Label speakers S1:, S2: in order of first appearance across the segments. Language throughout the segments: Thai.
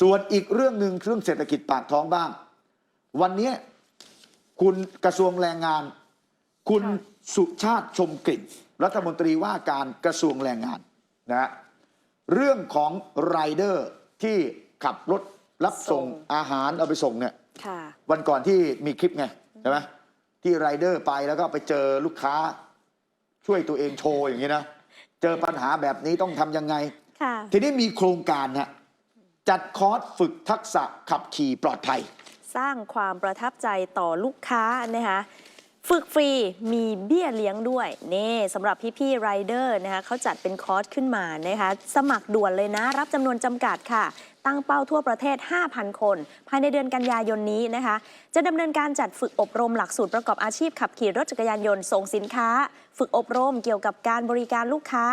S1: ส่วนอีกเรื่องหนึ่งเรื่องเศรษฐกิจปากท้องบ้าง วันนี้คุณกระทรวงแรงงาน คุณ
S2: ค่ะ
S1: สุชาติชมกลิ่นรัฐมนตรีว่าการกระทรวงแรงงานนะฮะเรื่องของไรเดอร์ที่ขับรถรับส่งอาหารเอาไปส่งเนี่ย
S2: ค่ะ
S1: วันก่อนที่มีคลิปไงใช่ไหมที่ไรเดอร์ไปแล้วก็ไปเจอลูกค้า ช่วยตัวเองโชว์อย่างนี้นะ เจอปัญหาแบบนี้ต้องทำยังไง
S2: ค่ะ
S1: ทีนี้มีโครงการฮะ จัดคอร์สฝึกทักษะขับขี่ปลอดภัย
S2: สร้างความประทับใจต่อลูกค้านะคะฝึกฟรีมีเบี้ยเลี้ยงด้วยนี่สำหรับพี่ๆไรเดอร์นะคะเขาจัดเป็นคอร์สขึ้นมานะคะ สมัครด่วนเลยนะ รับจำนวนจำกัดค่ะ ตั้งเป้าทั่วประเทศ 5,000 คน ภายในเดือนกันยายนนี้นะคะ จะดำเนินการจัดฝึกอบรมหลักสูตรประกอบอาชีพขับขี่รถจักรยานยนต์ส่งสินค้า ฝึกอบรมเกี่ยวกับการบริการลูกค้า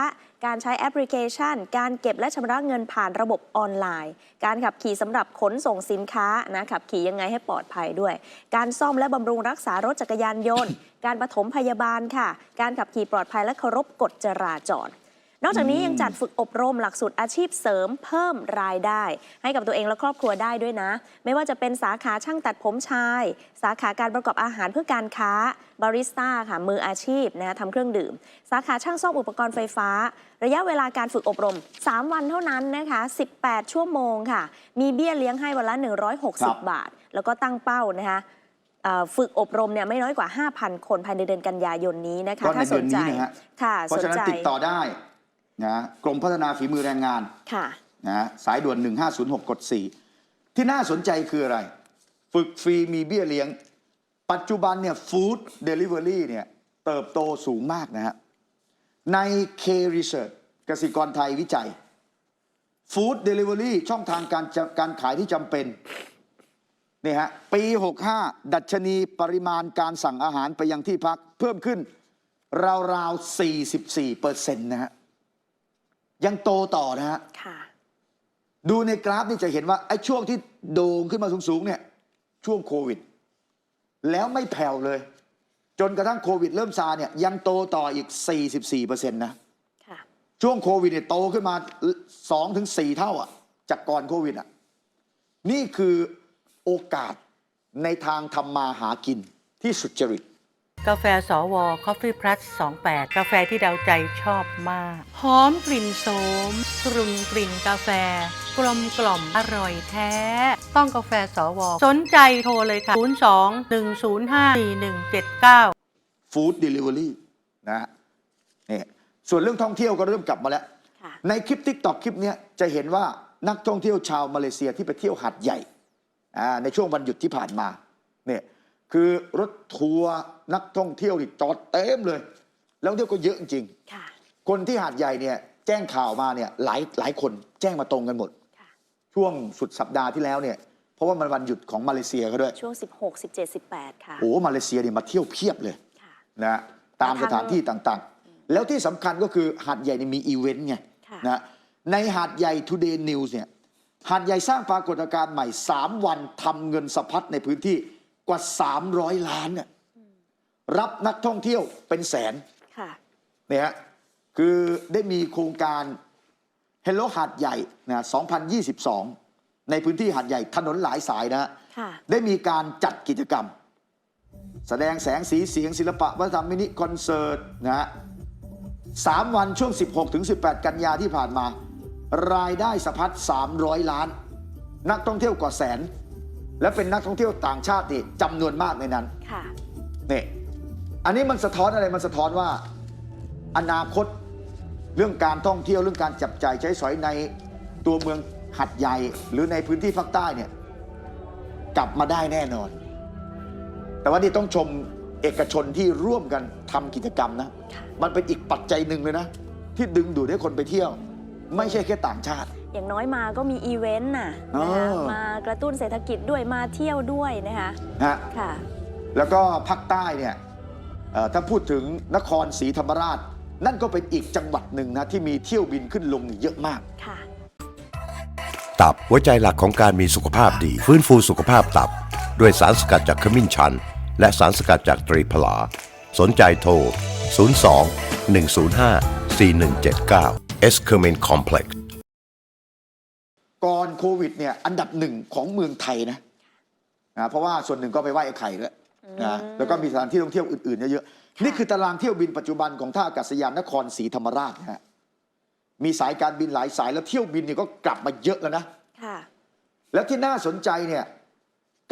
S2: การใช้แอปพลิเคชัน การเก็บและชำระเงินผ่านระบบออนไลน์ การขับขี่สำหรับขนส่งสินค้านะขับขี่ยังไงให้ปลอดภัยด้วย การซ่อมและบำรุงรักษารถจักรยานยนต์ การปฐมพยาบาลค่ะ การขับขี่ปลอดภัยและเคารพกฎจราจร นอกจากนี้ยังจัดฝึกอบรมหลักสูตรอาชีพเสริมเพิ่มรายได้ ให้กับตัวเองและครอบครัวได้ด้วยนะ ไม่ว่าจะเป็นสาขาช่างตัดผมชาย สาขาการประกอบอาหารเพื่อการค้าบาริสต้าค่ะมืออาชีพนะทำเครื่องดื่ม สาขาช่างซ่อมอุปกรณ์ไฟฟ้า ระยะเวลาการฝึกอบรม 3 วันเท่านั้นนะคะ 18 ชั่วโมงค่ะ มีเบี้ยเลี้ยงให้วันละ
S1: ครับ
S2: 160 บาท แล้วก็ตั้งเป้านะคะเอ่อฝึกอบรมเนี่ยไม่น้อยกว่า 5,000 คนภายในเดือนกันยายนนี้นะคะ
S1: ก็ใน
S2: ถ้าสนใจ
S1: เดือนนี้นะฮะ
S2: ค่ะ
S1: เพราะ
S2: สน
S1: ฉะนั้น
S2: ใจ
S1: ติดต่อได้ นะกรมพัฒนาฝีมือแรงงาน
S2: ค่ะ
S1: นะสายด่วน 1506 กด 4 ที่น่าสนใจคืออะไร ฝึกฟรีมีเบี้ยเลี้ยง ปัจจุบันเนี่ยฟู้ดเดลิเวอรี่เนี่ยเติบโตสูงมากนะฮะใน K Research กสิกรไทยวิจัยฟู้ดเดลิเวอรี่ช่องทางการจะการขายที่จำเป็นนี่ฮะปี 65 ดัชนีปริมาณการสั่งอาหารไปยังที่พักเพิ่มขึ้นราวๆ 44เปอร์เซ็นต์นะฮะ ยังโตต่อนะฮะ
S2: ค่ะ
S1: ดูในกราฟนี่จะเห็นว่าไอ้ช่วงที่โด่งขึ้นมาสูงๆเนี่ยช่วงโควิด แล้วไม่แผ่วเลย จนกระทั่งโควิด เริ่มซาเนี่ยยังโตต่ออีก 44%นะ
S2: ค่ะ
S1: ช่วงโควิดเนี่ยโตขึ้นมา2ถึง4เท่าอะจากก่อนโควิดอะนี่คือโอกาสในทางทำมาหากินที่สุจริต
S3: กาแฟสว Coffee Plus 28 กาแฟที่เดาใจชอบมาก หอมกลิ่นโสมกลุ่นกลิ่นกาแฟ กลมกล่อมอร่อยแท้ ต้องกาแฟสว สนใจโทรเลยค่ะ 02 105 4179
S1: ฟู้ดเดลิเวอรี่นะฮะนี่ส่วนเรื่องท่องเที่ยวก็เริ่มกลับมาแล้ว
S2: ค่ะ
S1: ในคลิปทิกตอกคลิปเนี้ยจะเห็นว่านักท่องเที่ยวชาวมาเลเซียที่ไปเที่ยวหาดใหญ่อ่าในช่วงวันหยุดที่ผ่านมาเนี่ย คือรถทัวร์นักท่องเที่ยวที่จอดเต็มเลย แล้วเที่ยวก็เยอะจริง
S2: ค่ะ
S1: ๆคนที่หาดใหญ่เนี่ยแจ้งข่าวมาเนี่ยหลายหลายคนแจ้งมาตรงกันหมด
S2: ค่ะ
S1: ช่วงสุดสัปดาห์ที่แล้วเนี่ยเพราะว่ามันวันหยุดของมาเลเซียเขาด้วย
S2: ช่วง 16 17 18 ค่ะ
S1: โอ้มาเลเซียเนี่ยมาเที่ยวเพียบเลย
S2: ค่ะ
S1: นะตามสถานที่ต่างๆ แล้วที่สำคัญก็คือหาดใหญ่เนี่ยมีอีเวนต์ไง
S2: ค่ะ
S1: นะในหาดใหญ่ Today News เนี่ยหาดใหญ่สร้างปรากฏการณ์ใหม่ 3 วันทำเงินสะพัดในพื้นที่ กว่า 300 ล้านเนี่ยรับนักท่องเที่ยวเป็นแสน
S2: ค่ะ
S1: เนี่ยฮะคือได้มีโครงการ Hello หาดใหญ่นะ2022 ในพื้นที่หาดใหญ่ถนนหลายสายนะฮะ
S2: ค่ะ
S1: ได้มีการจัดกิจกรรม แสดงแสงสีเสียงศิลปะวัฒนธรรมมินิคอนเสิร์ตนะฮะสามวันช่วง 16ถึง18 กันยาที่ผ่านมา รายได้สะพัด300 ล้าน นักท่องเที่ยวกว่าแสน และเป็นนักท่องเที่ยวต่างชาตินี่จำนวนมากในนั้น
S2: ค่ะ
S1: นี่อันนี้มันสะท้อนอะไรมันสะท้อนว่า อนาคตเรื่องการท่องเที่ยวเรื่องการจับจ่ายใช้สอยในตัวเมืองหัดใหญ่หรือในพื้นที่ภาคใต้เนี่ยกลับมาได้แน่นอน แต่ว่านี่ต้องชมเอกชนที่ร่วมกันทำกิจกรรมนะ
S2: ค่ะ
S1: มันเป็นอีกปัจจัยหนึ่งเลยนะ ที่ดึงดูดให้คนไปเที่ยว ไม่ใช่แค่ต่างชาติ
S2: อย่างน้อยมาก็มีอีเวนต์น่ะ
S1: อ๋อ
S2: นะคะมากระตุ้นเศรษฐกิจด้วยมาเที่ยวด้วยนะคะ
S1: นะฮะ
S2: ค่ะ
S1: แล้วก็ภาคใต้เนี่ยเอ่อถ้าพูดถึงนครศรีธรรมราช นั่นก็เป็นอีกจังหวัดหนึ่งนะที่มีเที่ยวบินขึ้นลงเยอะมาก
S2: ค่ะ
S4: ตับหัวใจหลักของการมีสุขภาพดี ฟื้นฟูสุขภาพตับ ด้วยสารสกัดจากขมิ้นชัน และสารสกัดจากตรีพลา สนใจโทร 02 105 4179 e s c e r m i n Complex
S1: ก่อนโควิดเนี่ยอันดับหนึ่งของเมืองไทยนะนะเพราะว่าส่วนหนึ่งก็ไปไหว้ไอ้ไข่ด้วยนะแล้วก็มีสถานที่ท่องเที่ยวอื่นๆเยอะๆนี่คือตารางเที่ยวบินปัจจุบันของท่าอากาศยานนครศรีธรรมราชนะฮะมีสายการบินหลายสายแล้วเที่ยวบินเนี่ยก็กลับมาเยอะแล้วนะ
S2: ค่ะ
S1: แล้วที่น่าสนใจเนี่ย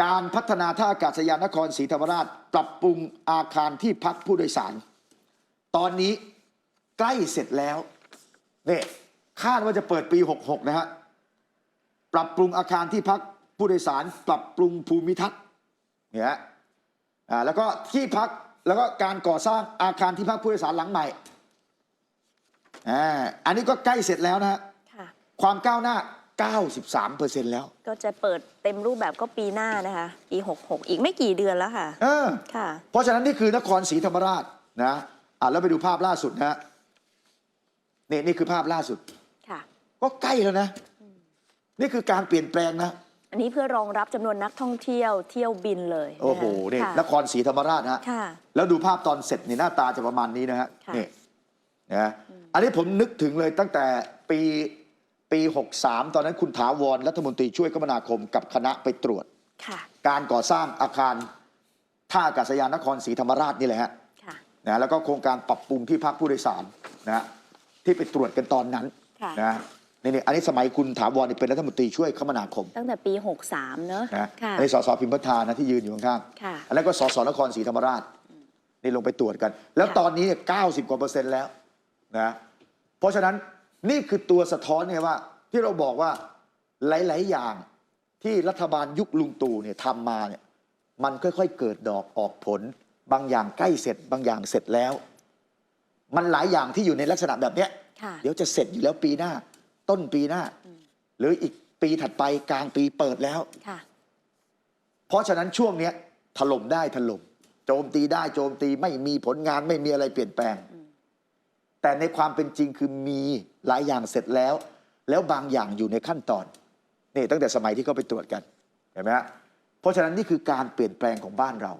S1: การพัฒนาท่าอากาศยานนครศรีธรรมราช ปรับปรุงอาคารที่พักผู้โดยสาร ตอนนี้ใกล้เสร็จแล้วเนี่ยคาดว่าจะเปิดปี 66 นะฮะ ปรับปรุงอาคารที่พักผู้โดยสาร ปรับปรุงภูมิทัศน์เนี่ยฮะอ่าแล้วก็ที่พักแล้วก็การก่อสร้างอาคารที่พักผู้โดยสารหลังใหม่อ่าอันนี้ก็ใกล้เสร็จแล้วนะฮะ
S2: ค่ะ
S1: ความก้าวหน้า 93%แล้ว
S2: ก็จะเปิดเต็มรูปแบบก็ปีหน้านะคะ ปี 66 อีกไม่กี่เดือนแล้วค่ะ
S1: เออ
S2: ค่ะ
S1: เพราะฉะนั้นนี่คือนครศรีธรรมราชนะอะแล้วไปดูภาพล่าสุดนะฮะนี่นี่คือภาพล่าสุด
S2: ค่ะ
S1: ก็ใกล้แล้วนะ นี่คือการเปลี่ยนแปลงนะ
S2: อันนี้เพื่อรองรับจำนวนนักท่องเที่ยวเที่ยวบินเลยนะคะ
S1: โอ้โหนี่
S2: ค่ะ
S1: นครศรีธรรมราชนะฮะ
S2: ค่ะ
S1: แล้วดูภาพตอนเสร็จนี่หน้าตาจะประมาณนี้นะฮะ
S2: ค่ะ
S1: นี่นะอันนี้ผมนึกถึงเลยตั้งแต่ปีปี 63 ตอนนั้นคุณถาวรรัฐมนตรีช่วยคมนาคมกับคณะไปตรวจ
S2: ค่ะ
S1: การก่อสร้างอาคารท่าอากาศยานนครศรีธรรมราชนี่แหละฮะ
S2: ค่ะ
S1: นะแล้วก็โครงการปรับปรุงที่พักผู้โดยสารนะฮะที่ไปตรวจกันตอนนั้น
S2: ค่ะ
S1: นะ นี่นี่อันนี้สมัยคุณถาวรนี่เป็นรัฐมนตรีช่วยคมนาคม
S2: ตั้งแต่ปี 63 เนอะ
S1: นะ
S2: ค่ะ
S1: อันนี้สสพิมพ์พัฒนานะที่ยืนอยู่ข้าง
S2: ค่ะ
S1: ๆอันนั้นก็สสนครศรีธรรมราชนี่ลงไปตรวจกัน แล้ว
S2: ค่ะ
S1: ตอนนี้เนี่ยเก้าสิบกว่าเปอร์เซ็นต์แล้วนะเพราะฉะนั้นนี่คือตัวสะท้อนไงว่า ที่เราบอกว่าหลาย ๆ อย่างที่รัฐบาลยุคลุงตู่เนี่ยทำมาเนี่ยมันค่อย ๆ เกิดดอกออกผล บางอย่างใกล้เสร็จ บางอย่างเสร็จแล้ว มันหลายอย่างที่อยู่ในลักษณะแบบเนี้ย
S2: ค่ะ
S1: เดี๋ยวจะเสร็จอยู่แล้วปีหน้า ต้นปีหน้า หรืออีกปีถัดไปกลางปีเปิดแล้ว
S2: ค่ะ
S1: เพราะฉะนั้นช่วงเนี้ยถล่มได้ถล่มโจมตีได้โจมตีไม่มีผลงานไม่มีอะไรเปลี่ยนแปลงแต่ในความเป็นจริงคือมีหลายอย่างเสร็จแล้ว แล้วบางอย่างอยู่ในขั้นตอนนี่ตั้งแต่สมัยที่เขาไปตรวจกันเห็นไหมฮะเพราะฉะนั้นนี่คือการเปลี่ยนแปลงของบ้านเรา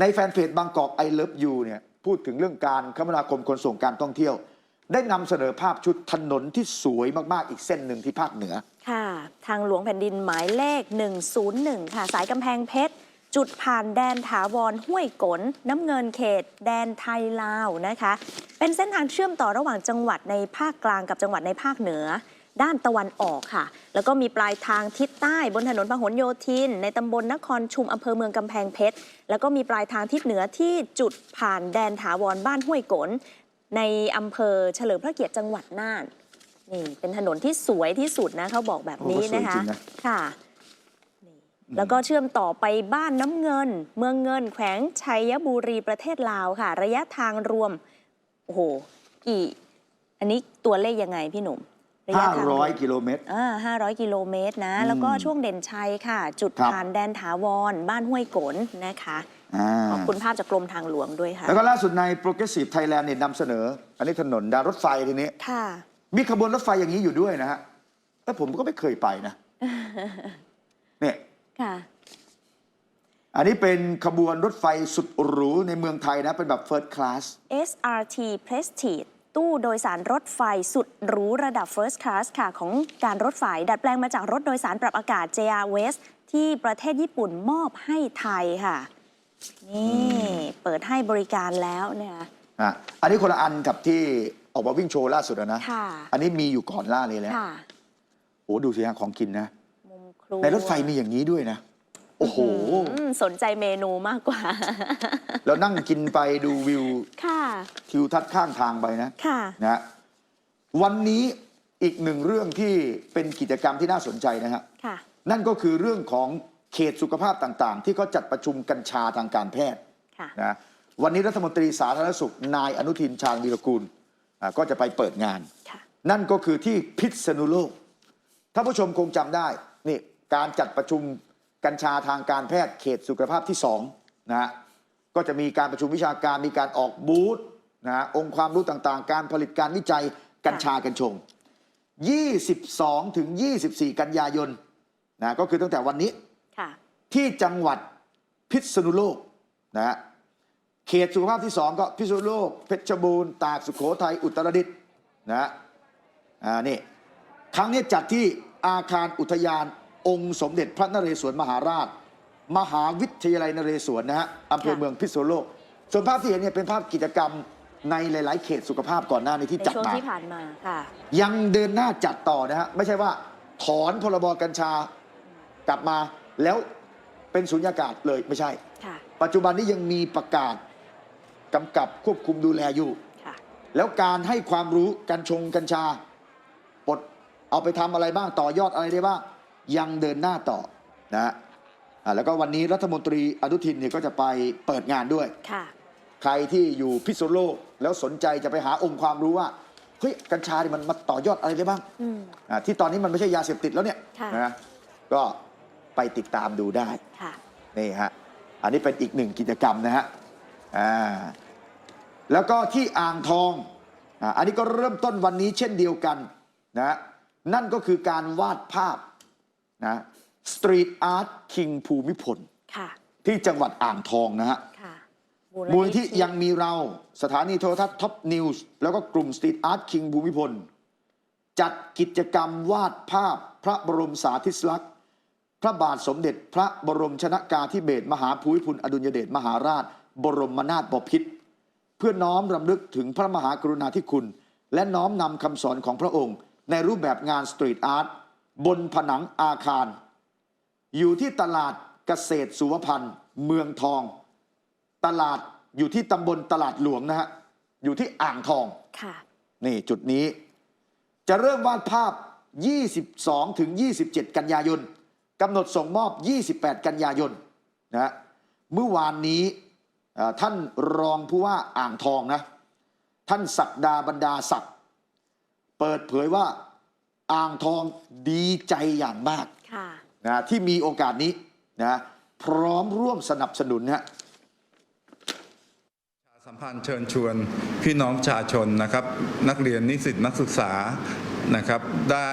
S1: ในแฟนเพจบางกอกไอเลิฟยูเนี่ยพูดถึงเรื่องการคมนาคมขนส่งการท่องเที่ยว ได้นำเสนอภาพชุดถนนที่สวยมาก ๆ อีกเส้นหนึ่งที่ภาคเหนือ
S2: ค่ะ ทางหลวงแผ่นดินหมายเลข 101 ค่ะ สายกำแพงเพชร จุดผ่านแดนถาวรห้วยกลน้ำเงินเขต แดนไทยลาวนะคะ เป็นเส้นทางเชื่อมต่อระหว่างจังหวัดในภาคกลางกับจังหวัดในภาคเหนือ ด้านตะวันออกค่ะ แล้วก็มีปลายทางทิศใต้บนถนนพหลโยธิน ในตำบลนครชุมอำเภอเมืองกำแพงเพชร แล้วก็มีปลายทางทิศเหนือที่จุดผ่านแดนถาวรบ้านห้วยกล ในอำเภอเฉลิมพระเกียรติจังหวัดน่านนี่เป็นถนนที่สวยที่สุดนะเขาบอกแบบนี้นะคะ
S1: โอ้สวยจริงนะ
S2: ค่ะนี่แล้วก็เชื่อมต่อไปบ้านน้ำเงิน เมืองเงิน แขวงชัยบุรีประเทศลาวค่ะ ระยะทางรวมโอ้โหกี่อันนี้ตัวเลขยังไงพี่หนุ่มระยะทางรวม
S1: 500กิโลเมตร
S2: อ่า500กิโลเมตรนะ แล้วก็ช่วงเด่นชัยค่ะ จุด
S1: ครับ
S2: ผ่านแดนถาวร บ้านห้วยกลนะคะ
S1: อ่า
S2: ขอบคุณภาพจากกรมทางหลวงด้วยค่ะ
S1: แล้วก็ล่าสุดใน Progressive Thailand เนี่ยนำเสนอ อันนี้ถนนดาวรถไฟทีนี้
S2: ค่ะ
S1: มีขบวนรถไฟอย่างนี้อยู่ด้วยนะฮะแต่ผมก็ไม่เคยไปนะ เนี่ย
S2: ค่ะ
S1: อันนี้เป็นขบวนรถไฟสุดหรูในเมืองไทยนะ เป็นแบบ First Class
S2: SRT Prestige ตู้โดยสารรถไฟสุดหรูระดับ First Class ค่ะ ของการรถไฟ ดัดแปลงมาจากรถโดยสารปรับอากาศ JR West ที่ประเทศญี่ปุ่นมอบให้ไทยค่ะ นี่เปิดให้บริการแล้วเนี่ย
S1: อะอันนี้คนละอันกับที่ออกมาวิ่งโชว์ล่าสุดอะนะ
S2: ค่ะ
S1: อันนี้มีอยู่ก่อนล่าเลยแล้ว
S2: ค่ะ
S1: โอ้ดูสิฮะของกินนะ
S2: มุมครัว
S1: ในรถไฟมีอย่างนี้ด้วยนะ โอ้โห
S2: อืมสนใจเมนูมากกว่า
S1: แล้วนั่งกินไปดูวิว
S2: ค่ะ
S1: ทิวทัศน์ข้างทางไปนะ
S2: ค่ะ
S1: นะฮะวันนี้อีกหนึ่งเรื่องที่เป็นกิจกรรมที่น่าสนใจนะฮะ
S2: ค่ะ
S1: นั่นก็คือเรื่องของ เขตสุขภาพต่างๆ ที่เขาจัดประชุมกัญชาทางการแพทย์
S2: ค่ะ
S1: นะวันนี้รัฐมนตรีสาธารณสุข นายอนุทินชาญวีรกูลอ่าก็จะไปเปิดงาน
S2: ค่ะ
S1: นั่นก็คือที่พิษณุโลกท่านผู้ชมคงจำได้นี่การจัดประชุมกัญชาทางการแพทย์เขตสุขภาพที่สองนะฮะก็จะมีการประชุมวิชาการมีการออกบูธนะฮะองค์ความรู้ต่างๆ การผลิตการวิจัยกัญชากัญชง 22 ถึง 24 กันยายนนะก็คือตั้งแต่วันนี้
S2: ค่ะ
S1: ที่จังหวัดพิษณุโลกนะฮะเขตสุขภาพที่สองก็พิษณุโลก เพชรบูรณ์ตากสุโขทัยอุตรดิตถ์นะฮะอ่านี่ครั้งนี้จัดที่อาคารอุทยานองค์สมเด็จพระนเรศวรมหาราช มหาวิทยาลัยนเรศวรนะฮะอำเภอ
S2: ค่ะ
S1: เมืองพิษณุโลก ส่วนภาพที่เห็นเนี่ยเป็นภาพกิจกรรมในหลาย ๆ เขตสุขภาพก่อนหน้านี้ที่
S2: ใน
S1: จัด
S2: ช่วง
S1: มา
S2: ที่ผ่านมาค่ะ
S1: ยังเดินหน้าจัดต่อนะฮะ ไม่ใช่ว่าถอนพรบกัญชากลับมาแล้ว เป็นสุญญากาศเลยไม่ใช่
S2: ค่ะ
S1: ปัจจุบันนี้ยังมีประกาศกำกับควบคุมดูแลอยู่
S2: ค่ะ
S1: แล้วการให้ความรู้กัญชงกัญชาปลดเอาไปทำอะไรบ้างต่อยอดอะไรได้บ้างยังเดินหน้าต่อนะฮะอ่าแล้วก็วันนี้รัฐมนตรีอนุทินเนี่ยก็จะไปเปิดงานด้วย
S2: ค่ะ
S1: ใครที่อยู่พิษณุโลกแล้วสนใจจะไปหาองค์ความรู้ว่าเฮ้ยกัญชาเนี่ยมันมาต่อยอดอะไรได้บ้าง
S2: อืม
S1: อ่าที่ตอนนี้มันไม่ใช่ยาเสพติดแล้วเนี่ย
S2: ค่ะ
S1: นะก็ ไปติดตามดูได้
S2: ค่ะ
S1: นี่ฮะอันนี้เป็นอีกหนึ่งกิจกรรมนะฮะอ่าแล้วก็ที่อ่างทองอ่าอันนี้ก็เริ่มต้นวันนี้เช่นเดียวกันนะนั่นก็คือการวาดภาพนะสตรีทอาร์ตคิงภูมิพล
S2: ค่ะ
S1: ที่จังหวัดอ่างทองนะฮะ
S2: ค่ะ
S1: มูลนิธิยังมีเราสถานีโทรทัศน์ท็อปนิวส์แล้วก็กลุ่มสตรีทอาร์ตคิงภูมิพล จัดกิจกรรมวาดภาพพระบรมสาธิสลักษณ์พ ระบาทสมเด็จพระบรมชนากาธิเบศรมหาภูมิพลอดุลยเดชมหาราช บรมนาถบพิตรเพื่อน้อมรำลึกถึงพระมหากรุณาธิคุณ และน้อมนำคำสอนของพระองค์ ในรูปแบบงานสตรีทอาร์ตบนผนังอาคาร อยู่ที่ตลาดเกษตรสุวพันธ์เมืองทอง ตลาดอยู่ที่ตำบลตลาดหลวงนะฮะอยู่ที่อ่างทอง
S2: ค่ะ
S1: นี่จุดนี้ จะเริ่มวาดภาพ 22ถึง27 กันยายน กำหนดส่งมอบ 28 กันยายนนะฮะเมื่อวานนี้เอ่อท่านรองผู้ว่าอ่างทองนะท่านศักดาบรรดาศักดิ์เปิดเผยว่าอ่างทองดีใจอย่างมาก
S2: ค่ะ
S1: นะที่มีโอกาสนี้นะพร้อมร่วมสนับสนุนนะ
S5: สัมพันธ์เชิญชวนพี่น้องประชาชนนะครับ นักเรียนนิสิตนักศึกษานะครับได้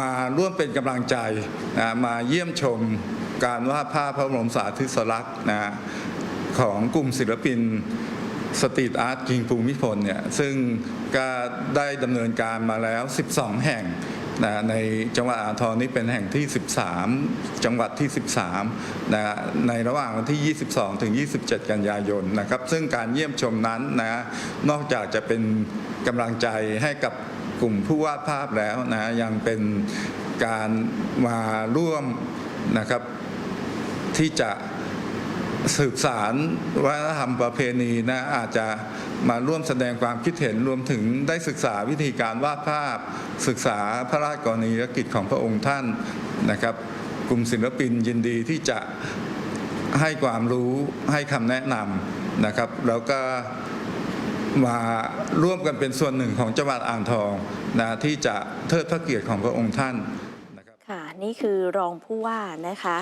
S5: มาร่วมเป็นกำลังใจนะมาเยี่ยมชมการวาดภาพพระบรมสารีริสลักษณ์นะของกลุ่มศิลปินสตรีทอาร์ตกิงภูมิพลเนี่ยซึ่งก็ได้ดำเนินการมาแล้ว 12 แห่งนะในจังหวัดอ่างทองนี่เป็นแห่งที่ 13 จังหวัดที่ 13นะในระหว่างวันที่ 22 ถึง 27 กันยายนนะครับ ซึ่งการเยี่ยมชมนั้นนะนอกจากจะเป็นกำลังใจให้กับ กลุ่มผู้วาดภาพแล้วนะยังเป็นการมาร่วมนะครับที่จะสืบสารวัฒนธรรมประเพณีนะอาจจะมาร่วมแสดงความคิดเห็นรวมถึงได้ศึกษาวิธีการวาดภาพ ศึกษาพระราชกรณียกิจของพระองค์ท่านนะครับ กลุ่มศิลปินยินดีที่จะให้ความรู้ให้คำแนะนำนะครับ แล้วก็ มาร่วมกันเป็นส่วนหนึ่งของจังหวัดอ่างทองนะที่จะเทิดพระเกียรติของพระองค์ท่านนะครับ
S2: ค่ะนี่คือรองผู้ว่านะคะ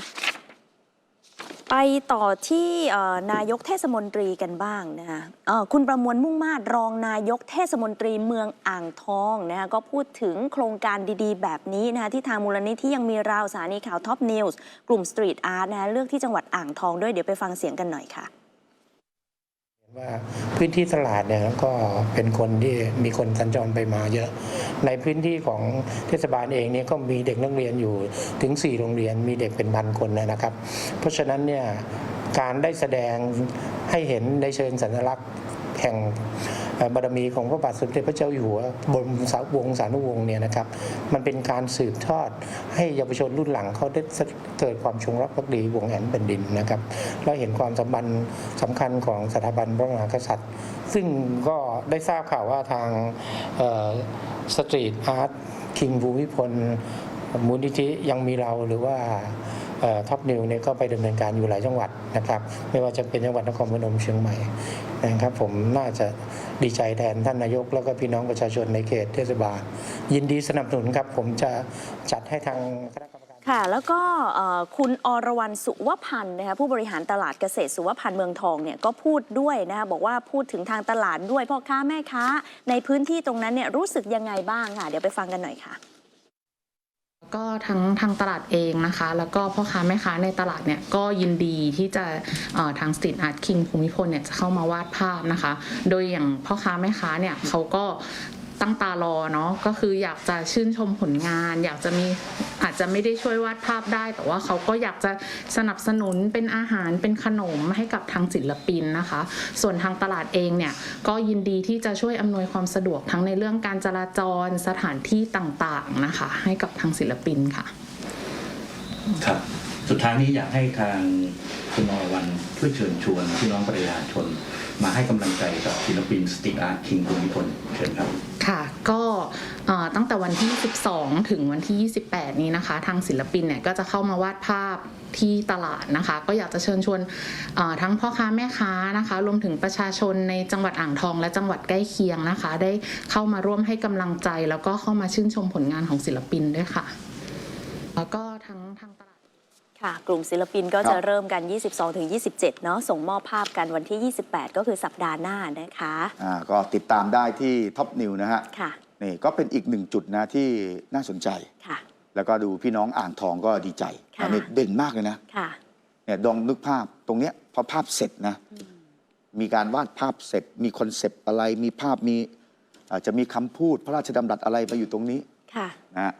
S2: ไปต่อที่นายกเทศมนตรีกันบ้างนะคะคุณประมวลมุ่งมาตรรองนายกเทศมนตรีเมืองอ่างทองนะคะก็พูดถึงโครงการดีๆ แบบนี้นะคะที่ทางมูลนิธิยังมีราวสถานีข่าวท็อปนิวส์กลุ่มสตรีทอาร์ตนะคะเลือกที่จังหวัดอ่างทองด้วยเดี๋ยวไปฟังเสียงกันหน่อยค่ะ
S6: ว่าพื้นที่ตลาดเนี่ยก็เป็นคนที่มีคนสัญจรไปมาเยอะ ในพื้นที่ของเทศบาลเองเนี่ยก็มีเด็กนักเรียนอยู่ถึง 4 โรงเรียนมีเด็กเป็นพันคนนะครับ เพราะฉะนั้นเนี่ยการได้แสดงให้เห็นในเชิงสัญลักษณ์แห่ง บารมีของพระบาทสมเด็จพระเจ้าอยู่หัวบรมสาวงศานุวงศ์เนี่ยนะครับ มันเป็นการสืบทอดให้เยาวชนรุ่นหลังเขาได้เกิดความจงรักภักดีวงแหนแผ่นดินนะครับ และเห็นความสัมพันธ์สำคัญของสถาบันพระมหากษัตริย์ ซึ่งก็ได้ทราบข่าวว่าทางสตรีทอาร์ตคิงภูมิพลมูลนิธิยังมีเราหรือว่า ท็อปนิวเนี่ยก็ไปดำเนินการอยู่หลายจังหวัดนะครับ ไม่ว่าจะเป็นจังหวัดนครพนมเชียงใหม่นะครับ ผมน่าจะดีใจแทนท่านนายก แล้วก็พี่น้องประชาชนในเขตเทศบาล ยินดีสนับสนุนครับ ผมจะจัดให้ทางคณะกรรมการ
S2: ค่ะ แล้วก็คุณอรวรรณสุวพันธ์นะคะผู้บริหารตลาดเกษตรสุวพันธ์เมืองทองเนี่ยก็พูดด้วยนะคะบอกว่าพูดถึงทางตลาดด้วยพ่อค้าแม่ค้า ในพื้นที่ตรงนั้นเนี่ยรู้สึกยังไงบ้างค่ะ เดี๋ยวไปฟังกันหน่อยค่ะ
S7: ก็ทั้งทางตลาดเองนะคะ แล้วก็พ่อค้าแม่ค้าในตลาดเนี่ยก็ยินดีที่จะทางสตรีทอาร์ตคิงภูมิพลเนี่ยจะเข้ามาวาดภาพนะคะ โดยอย่างพ่อค้าแม่ค้าเนี่ยเขาก็ ตั้งตารอเนาะก็คืออยากจะชื่นชมผลงาน อยากจะมีอาจจะไม่ได้ช่วยวาดภาพได้ แต่ว่าเขาก็อยากจะสนับสนุนเป็นอาหารเป็นขนมให้กับทางศิลปินนะคะ ส่วนทางตลาดเองเนี่ยก็ยินดีที่จะช่วยอำนวยความสะดวกทั้งในเรื่องการจราจรสถานที่ต่างๆนะคะ ให้กับทางศิลปินค่ะ
S8: ครับ สุดท้ายนี้อยากให้ทางคุณอรวรรณช่วยเชิญชวนพี่น้องประชาชน มาให้กำลังใจกับศิลปินสติอาร์ตคิงภูมิพลเชิญครับ
S7: ค่ะก็ตั้งแต่วันที่ 12 ถึงวันที่ 28 นี้นะคะ ทางศิลปินเนี่ยก็จะเข้ามาวาดภาพที่ตลาดนะคะ ก็อยากจะเชิญชวนทั้งพ่อค้าแม่ค้านะคะ รวมถึงประชาชนในจังหวัดอ่างทองและจังหวัดใกล้เคียงนะคะ ได้เข้ามาร่วมให้กำลังใจ แล้วก็เข้ามาชื่นชมผลงานของศิลปินด้วยค่ะ แล้วก็ทั้งทาง
S2: ค่ะ กลุ่มศิลปินก็
S1: ครับ
S2: จะเริ่มกัน 22ถึง27 เนาะส่งมอบภาพกันวันที่ 28 ก็คือสัปดาห์หน้านะคะ
S1: อ่าก็ติดตามได้ที่ท็อปนิวนะฮะ
S2: ค่ะ
S1: นี่ก็เป็นอีกหนึ่งจุดนะที่น่าสนใจ
S2: ค่ะ
S1: แล้วก็ดูพี่น้องอ่างทองก็ดีใจ
S2: ค่ะ
S1: อันนี้เด่นมากเลยนะ
S2: ค่ะ
S1: เนี่ยดองนึกภาพตรงเนี้ยพอภาพเสร็จนะ มีการวาดภาพเสร็จ มีคอนเซปต์อะไรมีภาพมีอาจจะมีคำพูดพระราชดำรัสอะไรไปอยู่ตรงนี้
S2: ค่ะ
S1: นะฮะ